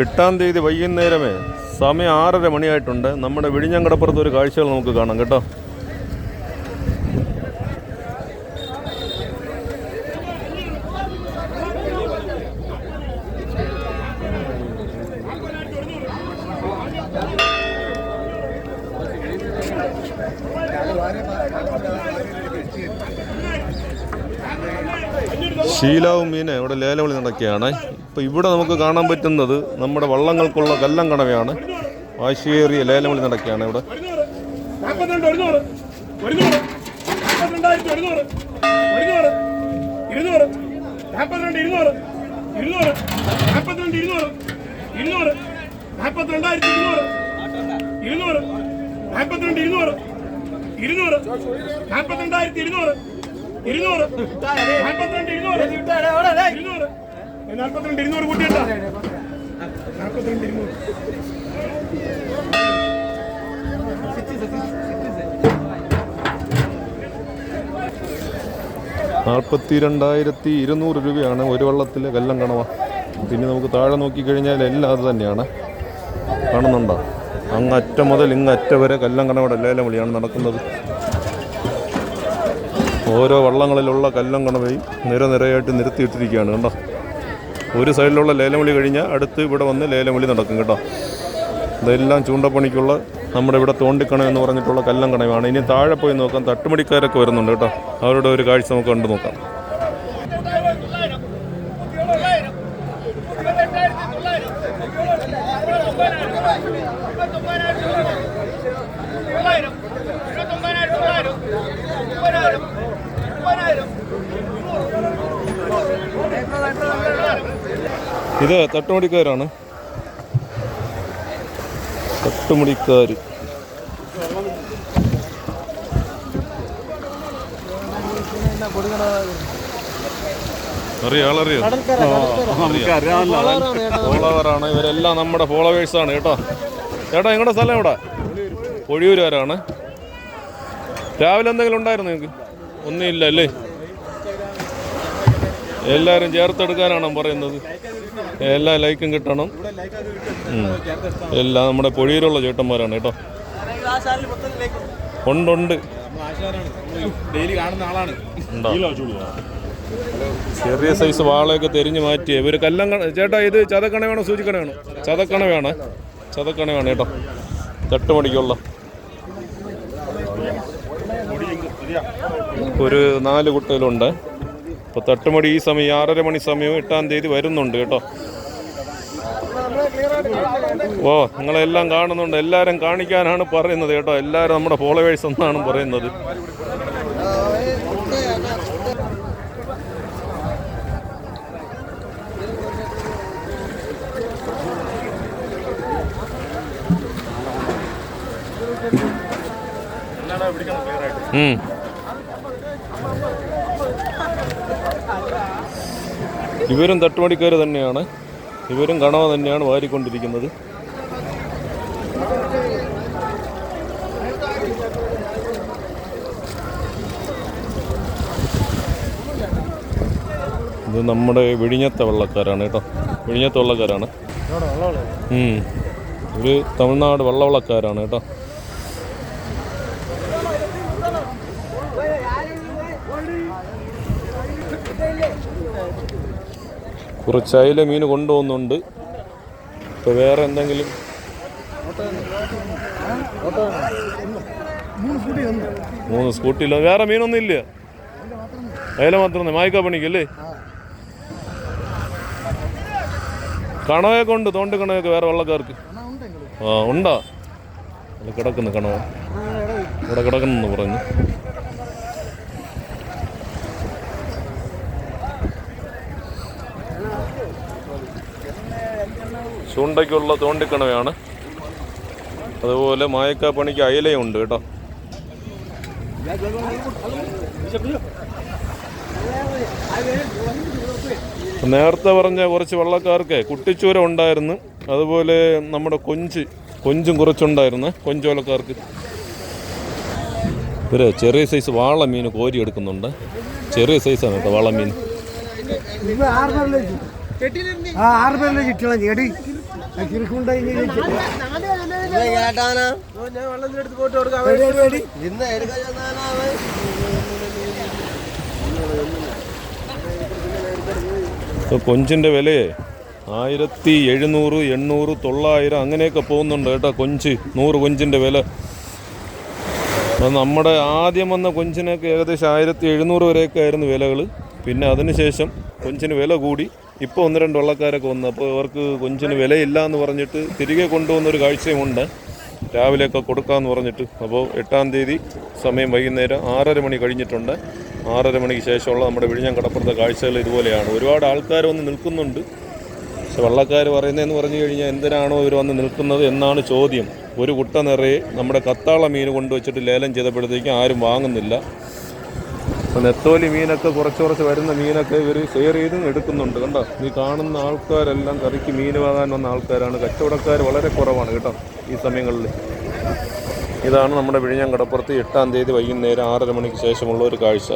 എട്ടാം തീയതി വൈകുന്നേരമേ സമയം ആറര മണിയായിട്ടുണ്ട്. നമ്മുടെ വിഴിഞ്ഞങ്കടപ്പുറത്ത് ഒരു കാഴ്ചകൾ നമുക്ക് കാണാം കേട്ടോ. ശീലാവും മീനെ ഇവിടെ ലേലവിളി നടക്കുകയാണ്. ഇപ്പോൾ ഇവിടെ നമുക്ക് കാണാൻ പറ്റുന്നത് നമ്മുടെ വള്ളങ്ങൾക്കുള്ള കല്ലം കടവയാണ് വാശിയേറിയ ലേലവിളി നടക്കുകയാണ് ഇവിടെ. ഇരുന്നൂറ് നാൽപ്പത്തിരണ്ട് ഇരുന്നൂറ് ഇരുന്നൂറ് നാൽപ്പത്തിരണ്ടായിരത്തി ഇരുന്നൂറ്. ഇരുന്നൂറ്. ഇരുന്നൂറ്. നാൽപ്പത്തി രണ്ടായിരത്തി ഇരുന്നൂറ് രൂപയാണ് ഒരു വള്ളത്തിലെ കല്ലം കണവ. പിന്നെ നമുക്ക് താഴെ നോക്കിക്കഴിഞ്ഞാൽ എല്ലാം അത് തന്നെയാണ്. കാണുന്നുണ്ടോ? അങ്ങറ്റം മുതൽ ഇങ്ങറ്റ വരെ കല്ലം കണവയുടെ ലേലം വിളിയാണ് നടക്കുന്നത്. ഓരോ വള്ളങ്ങളിലുള്ള കല്ലം കണവയും നിരനിരയായിട്ട് നിരത്തിയിട്ടിരിക്കുകയാണ് കേട്ടോ ഒരു സൈഡിലുള്ള ലേലം കഴിഞ്ഞാൽ അടുത്ത് ഇവിടെ വന്ന് ലേലം നടക്കും കേട്ടോ ഇതെല്ലാം ചൂണ്ടപ്പണിക്കുള്ള നമ്മുടെ ഇവിടെ തോണ്ടിക്കണ എന്ന് പറഞ്ഞിട്ടുള്ള കല്ലം കണവാണ് ഇനി താഴെ പോയി നോക്കാം തട്ടുമടിക്കാരൊക്കെ വരുന്നുണ്ട് കേട്ടോ അവരുടെ ഒരു കാഴ്ച നമുക്ക് കണ്ടു നോക്കാം ഇത് തട്ടുമുടിക്കാരാണ്. തട്ടുമുടിക്കാർ ഫോളോവറാണ് ഇവരെല്ലാം നമ്മുടെ ആണ് കേട്ടോ. ചേട്ടാ നിങ്ങളുടെ സ്ഥലം എവിടെ? പൊഴിയൂരാരാണ്. രാവിലെ എന്തെങ്കിലും ഉണ്ടായിരുന്നു നിങ്ങൾക്ക്? ഒന്നുമില്ല അല്ലേ? എല്ലാവരും ചേർത്തെടുക്കാനാണ് പറയുന്നത്? എല്ലാ ലൈക്കും കിട്ടണം. എല്ലാം നമ്മുടെ പൊഴിയിലുള്ള ചേട്ടന്മാരാണ് കേട്ടോ. ഉണ്ടുണ്ട്. ചെറിയ സൈസ് വാളയൊക്കെ തെരിഞ്ഞു മാറ്റി. ഇവർ കല്ലം ചേട്ടാ ഇത് ചതക്കണ വേണോ? സൂചിക്കണ വേണോ? ചതക്കണ വേണേ. ചതക്കണ വേണം കേട്ടോ. തട്ടുമടിക്കുള്ള ഒരു നാല് കുട്ടയിലുണ്ട്. ഇപ്പോൾ തട്ടുമടി ഈ സമയം ആറര മണി സമയവും എട്ടാം തീയതി വരുന്നുണ്ട് കേട്ടോ. ഓ നിങ്ങളെല്ലാം കാണുന്നുണ്ട്. എല്ലാവരും കാണിക്കാനാണ് പറയുന്നത് കേട്ടോ. എല്ലാവരും നമ്മുടെ ഫോളോവേഴ്സ് എന്നാണ് പറയുന്നത്. ഉം. ഇവരും തട്ടുപണിക്കാർ തന്നെയാണ്. ഇവരും കണവ തന്നെയാണ് വാരിക്കൊണ്ടിരിക്കുന്നത്. ഇത് നമ്മുടെ വിഴിഞ്ഞത്തെ വെള്ളക്കാരാണ് കേട്ടോ. വിഴിഞ്ഞത്തെ വെള്ളക്കാരാണ്. ഒരു തമിഴ്നാട് വള്ളവളക്കാരാണ് കേട്ടോ. കുറച്ച് അയില മീൻ കൊണ്ടുപോകുന്നുണ്ട്. ഇപ്പോൾ വേറെ എന്തെങ്കിലും? മൂന്ന് സ്കൂട്ടി സ്കൂട്ടിയില്ല. വേറെ മീനൊന്നും ഇല്ല. അയില മാത്രം മായ്ക്കാ പണിക്കല്ലേ കണവയൊക്കെ ഉണ്ട്. തോണ്ടി കണവയൊക്കെ വേറെ വെള്ളക്കാർക്ക്. ആ ഉണ്ടാ? കിടക്കുന്നു കണവ. ഇവിടെ കിടക്കുന്നു പറഞ്ഞു. ചൂണ്ടയ്ക്കുള്ള തോണ്ടിക്കണവയാണ് അതുപോലെ മായക്കാ പണിക്ക് അയലയുണ്ട് കേട്ടോ. നേരത്തെ പറഞ്ഞ കുറച്ച് വള്ളക്കാർക്ക് കുട്ടിച്ചൂര ഉണ്ടായിരുന്നു. അതുപോലെ നമ്മുടെ കൊഞ്ച് കൊഞ്ചും കുറച്ചുണ്ടായിരുന്നു. കൊഞ്ചോലക്കാർക്ക് ഇവർ ചെറിയ സൈസ് വാള മീൻ കോരി എടുക്കുന്നുണ്ട് ചെറിയ സൈസാണ് കേട്ടോ വാള മീൻ ഇത് ആറ് ഇപ്പോൾ കൊഞ്ചിന്റെ വിലയെ ആയിരത്തി എഴുന്നൂറ് എണ്ണൂറ് തൊള്ളായിരം അങ്ങനെയൊക്കെ പോകുന്നുണ്ട് കേട്ടോ കൊഞ്ച്. നൂറ് കൊഞ്ചിന്റെ വില. നമ്മുടെ ആദ്യം വന്ന കൊഞ്ചിനൊക്കെ ഏകദേശം ആയിരത്തി എഴുന്നൂറ് വരെയൊക്കെ ആയിരുന്നു വിലകൾ പിന്നെ അതിനുശേഷം കൊഞ്ചിന് വില കൂടി. ഇപ്പോൾ ഒന്ന് രണ്ട് വള്ളക്കാരൊക്കെ വന്നു. അപ്പോൾ അവർക്ക് കൊഞ്ചിന് വിലയില്ല എന്ന് പറഞ്ഞിട്ട് തിരികെ കൊണ്ടുവന്നൊരു കാഴ്ചയുമുണ്ട്. രാവിലെയൊക്കെ കൊടുക്കാമെന്ന് പറഞ്ഞിട്ട്. അപ്പോൾ എട്ടാം തീയതി സമയം വൈകുന്നേരം ആറര മണി കഴിഞ്ഞിട്ടുണ്ട്. ആറര മണിക്ക് ശേഷമുള്ള നമ്മുടെ വിഴിഞ്ഞം കടപ്പുറത്തെ കാഴ്ചകൾ ഇതുപോലെയാണ്. ഒരുപാട് ആൾക്കാർ വന്ന് നിൽക്കുന്നുണ്ട്. പക്ഷെ വള്ളക്കാർ പറയുന്നതെന്ന് പറഞ്ഞു കഴിഞ്ഞാൽ എന്തിനാണോ ഇവർ വന്ന് നിൽക്കുന്നത് എന്നാണ് ചോദ്യം. ഒരു കുട്ട നിറയെ നമ്മുടെ കത്താള മീൻ കൊണ്ടുവച്ചിട്ട് ലേലം ചെയ്തപ്പോഴത്തേക്കും ആരും വാങ്ങുന്നില്ല. നെത്തോലി മീനൊക്കെ കുറച്ച് കുറച്ച് വരുന്ന മീനൊക്കെ ഇവർ ഷെയർ ചെയ്തും എടുക്കുന്നുണ്ട്. കണ്ടോ? ഈ കാണുന്ന ആൾക്കാരെല്ലാം കറിക്ക് മീൻ വാങ്ങാൻ വന്ന ആൾക്കാരാണ്. കച്ചവടക്കാർ വളരെ കുറവാണ് കേട്ടോ ഈ സമയങ്ങളിൽ. ഇതാണ് നമ്മുടെ വിഴിഞ്ഞം കടപ്പുറത്ത് എട്ടാം തീയതി വൈകുന്നേരം ആറര മണിക്ക് ശേഷമുള്ള ഒരു കാഴ്ച.